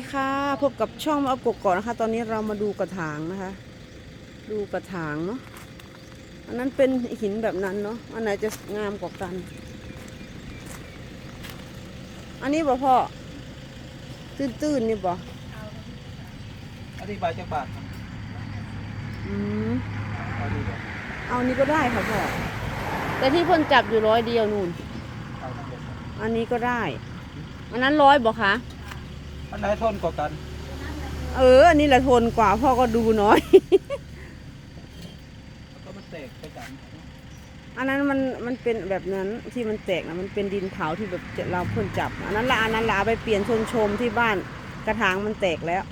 สวัสดีค่ะพบกับช่องมาเอากกก่อนนะคะ ตอนนี้เรามาดูกระถางนะคะ ดูกระถางเนาะอันนั้นเป็นหินแบบนั้นเนาะอันไหนจะงามกว่ากัน อันนี้บ่พ่อตื้นๆนี่บ่อธิบายจากบาทครับอืมเอาดีกว่าเอานี้ก็ได้ค่ะพ่อแต่ที่เพ่นจับอยู่ร้อยเดียวนู่นเอาทั้งหมดครับอันนี้ก็ได้ อันนั้นร้อยบ่คะ อันไหนทนกว่ากัน เอออันนี้แหละทนกว่าพ่อก็ดูน้อยก็มันแตกไปกันอันนั้นมันมันเป็นแบบนั้นที่มันแตกนะมันเป็นดินเผาที่แบบเราเพิ่นจับ อันนั้นละอันนั้นละเอาไปเปลี่ยนชนชมที่บ้านกระถางมันแตกแล้ว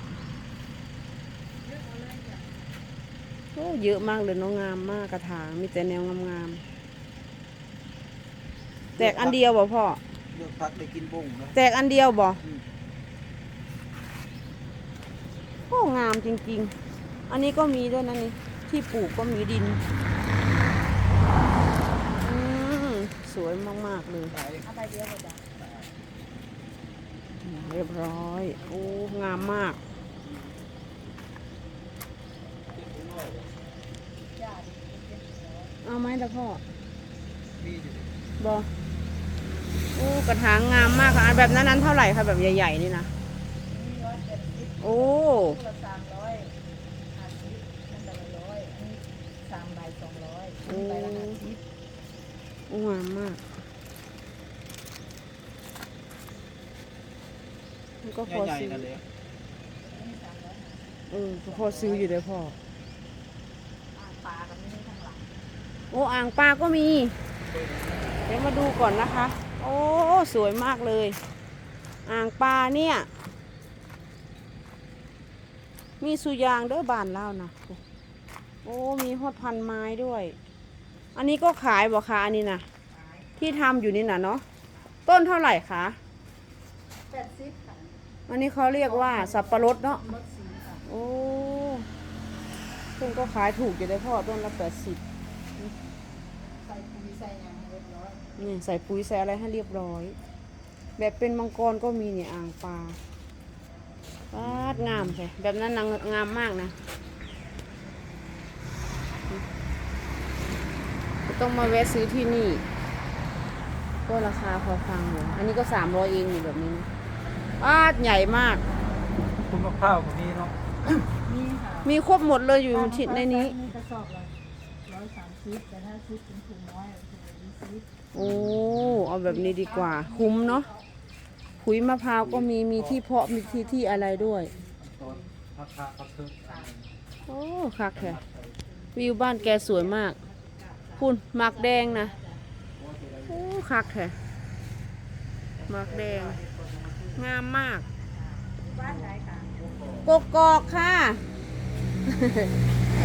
โอ้เยอะมากเลยเน้องงามมากกระถางมีแต่แนวงามๆแตกอันเดียวบ่พ่อ เลือกพักได้กินบุ้งนะแตกอันเดียวบ่อืม โอ้งามจริง ๆ อันนี้ก็มีด้วยนะนี่ที่ปลูกก็มีดิน อืมสวยมากๆเลยขายเรียบร้อย โอ้ งามมากเอาไหมล่ะพ่อมีอยู่บอโอ้กระถางงามมากค่ะอันแบบนั้นนั้นเท่าไหร่คะแบบใหญ่ ๆ นี่นะ โอ้ละสามร้อยห้าสิบนั่นใบละร้อยอันนี้สามใบสองร้อยอันนี้ใบละห้าสิบโอ้งามมากมันก็พอใหญ่ซื้อๆนั่นเลยอันนี้สามร้อยห้าสิบเออก็พอซื้ออยู่เลยพ่ออ่างปลากันไม่ได้ทั้งหลังโอ้อ่างปลาก็มี เดี๋ยวมาดูก่อนนะคะ โอ้ สวยมากเลย อ่างปลาเนี่ย มีสุยางเด้อบานเล่านะโอ้มีฮอดพันไม้ด้วย อันนี้ก็ขายบ่คะอันนี้นะที่ทำอยู่นี่นะเนาะต้นเท่าไหร่คะแปดสิบค่ะอันนี้เขาเรียกว่าสับปะรดเนาะรถสีค่ะโอ้เพิ่นก็ขายถูกอยู่เลยพ่อต้นละแปดสิบใส่ปุ๋ยใส่หยังให้เรียบร้อยนี่ใส่ปุ๋ยใส่อะไรให้เรียบร้อย แบบเป็นมังกรก็มีเนี่ยอ่างปลา ปาดงามใช่แบบนั้นนางงามมากนะ ต้องมาแวะซื้อที่นี่ ก็ราคาพอฟังอยู่ อันนี้ก็สามร้อยเองนี่แบบนี้นะปาดใหญ่มาก คุณมะพร้าวก็มีเนาะ นี่ค่ะมีครบหมดเลยอยู่ที่ในนี้ มีกระสอบละร้อยสามสิบแต่ถ้าซื้อเป็นถุงน้อยถุงละยี่สิบโอ้ เอาแบบนี้ดีกว่า คุ้มเนาะ ขุยมะพร้าวก็มีมีที่เพาะมีที่ที่อะไรด้วยโอ้คักแค่วิวบ้านแกสวยมากคุณหมากแดงนะโอ้คักแค่หมากแดง งามมากกกกอกค่ะ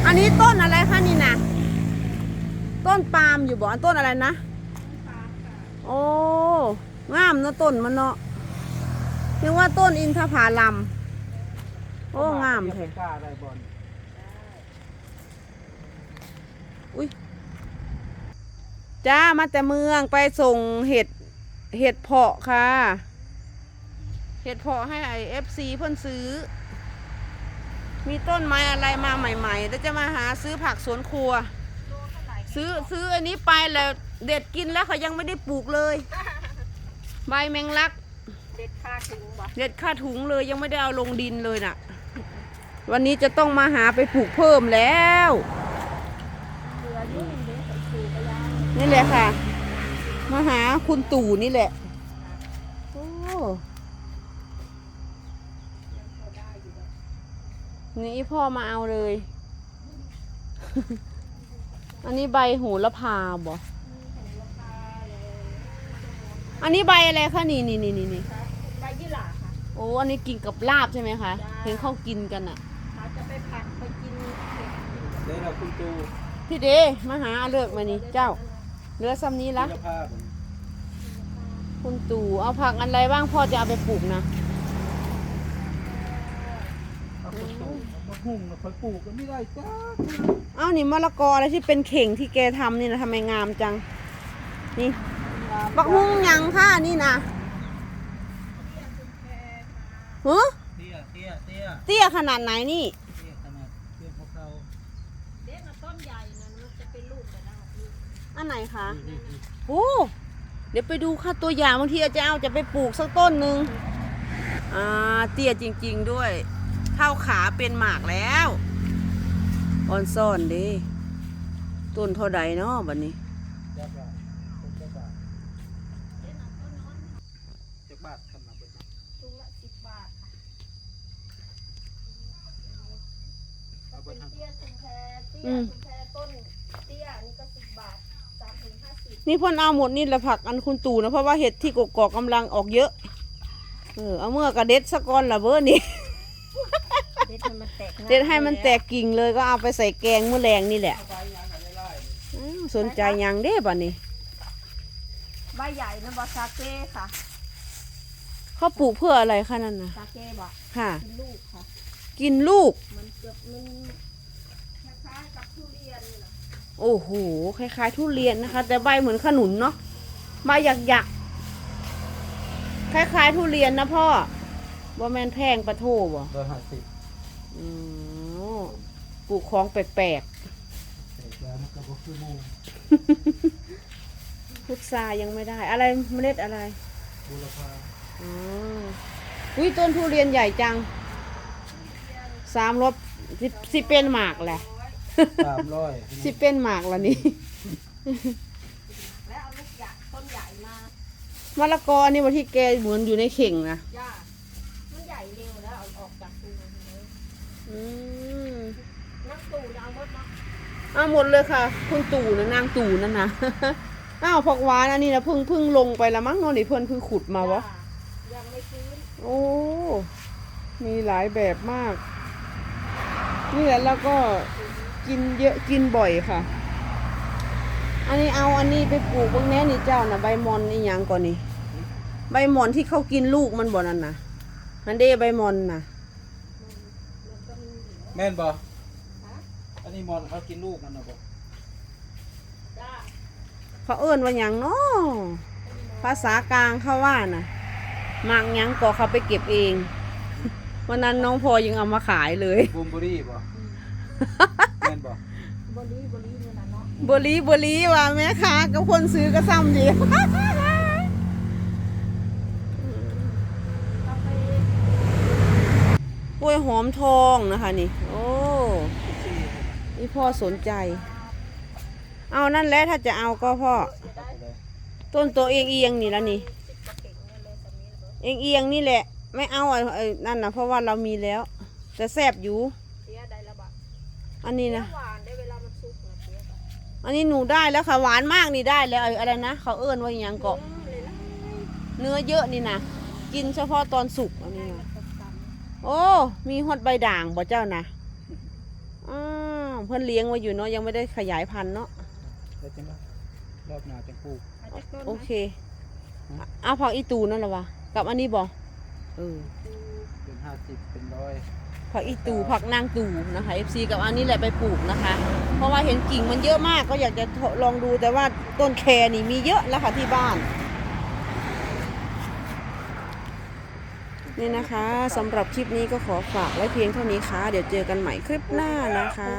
อันนี้ต้นอะไรคะนี่นะต้นปาล์มอยู่บ่อนต้นอะไรนะโอ้งามเนอะต้นมันเนาะ เรียกว่าต้นอินทผาลัมโอ้ งามแท้กล้าได้บอลอุ้ยจ้ามาแต่เมืองไปส่งเห็ดเห็ดเพาะค่ะ เห็ดเพาะให้ไอเอฟซีเพิ่นซื้อ มีต้นไม้อะไรมาใหม่ๆแล้วจะมาหาซื้อผักสวนครัว ซื้อซื้ออันนี้ไปแล้วเด็ดกินแล้วเขายังไม่ได้ปลูกเลย ใบแมงลัก เด็ดค่าถึงบ่เด็ดค่าถุงเลยยังไม่ได้เอาลงดินเลยน่ะ วันนี้จะต้องมาหาไปปลูกเพิ่มแล้วเหลืออยู่เด็ดใส่สูกระยางนี่แหละค่ะ มาหาคุณตู่นี่แหละโอ้นี่พ่อมาเอาเลย อันนี้ใบโหูละพาบ่อันนี้ใบอะไรคะนี่นี่นี่นี่นี่ ใบยี่หร่าค่ะ โอ้อันนี้กินกับลาบใช่ไหมคะจ้าเห็นเขากินกันอะเขาจะไปผัดไปกินเผ็ดเดี๋ยวเราคุณตูพี่เดมาหาอาเลิกมานี่เจ้าเหลือซ้ำนี้ละคุณภาพคุณตู่เอาผักอะไรบ้างพ่อจะเอาไปปลูกนะเอาคุณตูมาหุ่งมาคอยปลูกก็ไม่ได้จ้าเอ้านี่มะละกออะไรที่เป็นเข่งที่แกทำนี่นะทำไมงามจัง นี่บักฮุ้งหยังค่ะนี่นะ ฮะเนี่ยเตี้ยเตี้ยเตี้ยขนาดไหนนี่ เตี้ยขนาดเตี้ยพวกเราเด็กต้นใหญ่นะมันจะเป็นลูกแต่นะลูกอันไหนคะนี่นี่โอ้เดี๋ยวไปดูค่ะตัวอย่างบางทีอาจจะเอาจะไปปลูกสักต้นหนึ่งอ่าเตี้ยจริง ๆด้วยเท่าขาเป็นหมากแล้วออนซ่อนเดิต้นเท่าใดเนาะบัดนี้จักบาทคนจักบาทจักบาททำมาเป็น ถุงละสิบบาทค่ะ เอาไป เป็น ทำ เตี้ยชุมแพเตี้ย อืมชุมแพต้นเตี้ยนี่ก็สิบบาทสามถึงห้าสิบนี่เพ่นเอาหมดนี่แหละผักอันคุณตู่นะเพราะว่าเห็ดที่กกอกกำลังออกเยอะ เออเอาเมื่อกระเด็ดสะก้อนละเบอร์นี่ เด็ดให้มันแตกเด็ดให้มันแตกกิ่งเลยก็เอาไปใส่แกงมื้อแรงนี่แหละเอาไปยังกันไล่อ้าวสนใจหยังเด้บัดนี้ใบใหญ่นะบอซาเก้ค่ะเขาปลูกเพื่ออะไรคะนั่นนะซาเก้บอกค่ะ เป็นลูกค่ะ กินลูกมันเกือบมันคล้ายๆกับทุเรียนนี่แหละ โอ้โห คล้ายๆ ทุเรียนนะคะ แต่ใบเหมือนขนุนเนาะใบหยักหยักๆ คล้ายๆ ทุเรียนนะพ่อบ่แมนแพงปะโทบ่ร้อยห้าสิบอืมปลูกของแปลกแต่แล้วมันก็บ่คือหมูๆ พุทรายังไม่ได้ อะไรเมล็ดอะไรบุรพาอ๋ออุ้ยต้นทุเรียนใหญ่จังสามรถสิสิเป็นหมากแหละ สามร้อยสิเป็นหมากแล้วนี่แล้วเอาลูกใหญ่ต้นใหญ่มามะละกอนี่วันที่แกเหมือนอยู่ในเข่งนะย่ามันใหญ่เร็วแล้วเอาออกจากตูมันเลยอืมนักตูจะเอาหมดเนาะเอาหมดเลยค่ะ คุณตู่นะนางตู่นั่นนะอ้าวผักหวานอันนี้นะเพิ่งเพิ่งลงไปละมั้งเนอนนี่เพิ่นเพิ่งขุดมาวะจ้ยังไม่ฟื้นโอ้มีหลายแบบมาก นี่แหละแล้วก็ กินเยอะกินบ่อยค่ะ อันนี้เอาอันนี้ไปปลูกบางแน่นี่เจ้านะใบมอนนี่ยังก่อนนี่ใบมอนที่เขากินลูกมันบ่นั่นนะมันเด้ใบมอนนะมันก็มีอยู่แม่นบ่ฮะอันนี้มอนเขากินลูกมันนะบ่จ้าเขาเอิ้นว่าหยังเนาะภาษากลางเขาว่าน่ะหมากหยังก็เขาไปเก็บเอง วันนั้นน้องพลอยยังเอามาขายเลยบูมเบอรี่บ่แม่น บ่บรีบรีเนี่ยนะเนาะบรีบรีว่าแม่ค้ากับคนซื้อก็ซ้ำดีเอาไปกล้วยหอมทองนะคะนี่ โอ้นี่พ่อสนใจ เอานั่นแหละถ้าจะเอาก็พ่อ ต้นตัวเองเอียงนี่แล้วนี่ เอียงเอียงนี่แหละ ไม่เอาไอ้ไอ้นั่นนะเพราะว่าเรามีแล้ว แต่แซบอยู่ เสียได้ละบาท อันนี้นะ หวานได้เวลามันสุกนะเสียบาทอันนี้หนูได้แล้วค่ะหวานมากนี่ได้แล้วไอ้อะไรนะเขาเอิ้นว่าอหย่างเกาะเลยนะเนื้อเยอะนี่นะกินเฉพาะตอนสุกอันนี้นะตกต่โอ้มีฮอดใบด่างบ่เจ้านะอ้าวเพิ่นเลี้ยงไว้อยู่เนาะยังไม่ได้ขยายพันธุ์เนาะแล้วจังว่ารอบหน้าจังปลูกำอาจจะต้นโอเคเอาผักอีตูนั่นเหรอวะกับอันนี้บ่เออ เป็นห้าสิบเป็นร้อย ผักอีตูผักนางตูนะคะ FC กับอันนี้แหละไปปลูกนะคะ เพราะว่าเห็นกิ่งมันเยอะมากก็อยากจะลองดูแต่ว่าต้นแคนี่มีเยอะแล้วค่ะที่บ้าน นี่นะคะสำหรับคลิปนี้ก็ขอฝากไว้เพียงเท่านี้ค่ะ เดี๋ยวเจอกันใหม่คลิปหน้านะคะ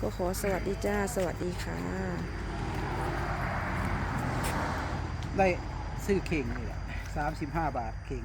ก็ขอสวัสดีจ้า สวัสดีค่ะได้ซื้อเข่งนี่แหละสามสิบห้าบาทเข่ง